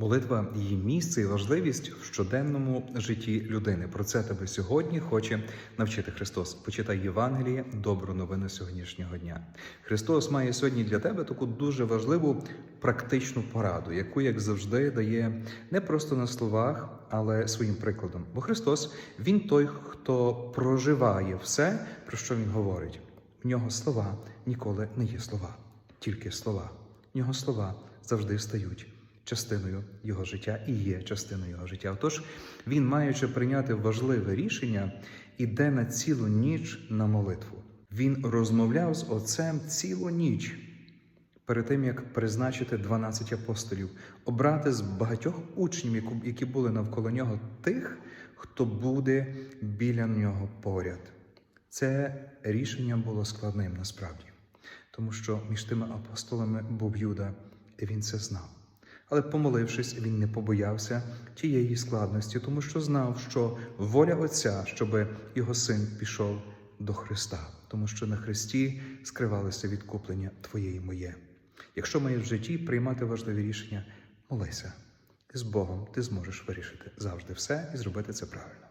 Молитва її місце і важливість в щоденному житті людини. Про це тебе сьогодні хоче навчити Христос. Почитай Євангеліє, добру новину сьогоднішнього дня. Христос має сьогодні для тебе таку дуже важливу практичну пораду, яку, як завжди, дає не просто на словах, але своїм прикладом. Бо Христос Він той, хто проживає все, про що Він говорить. В нього слова ніколи не є слова, тільки слова. В нього слова завжди стають частиною його життя і є частиною його життя. Отож, він, маючи прийняти важливе рішення, іде на цілу ніч на молитву. Він розмовляв з отцем цілу ніч перед тим, як призначити 12 апостолів, обрати з багатьох учнів, які були навколо нього, тих, хто буде біля нього поряд. Це рішення було складним насправді, тому що між тими апостолами був Юда, і він це знав. Але помолившись, він не побоявся тієї складності, тому що знав, що воля Отця, щоб його син пішов до Христа, тому що на Христі скривалося відкуплення твоє і моє. Якщо маєш в житті приймати важливі рішення, молися. З Богом ти зможеш вирішити завжди все і зробити це правильно.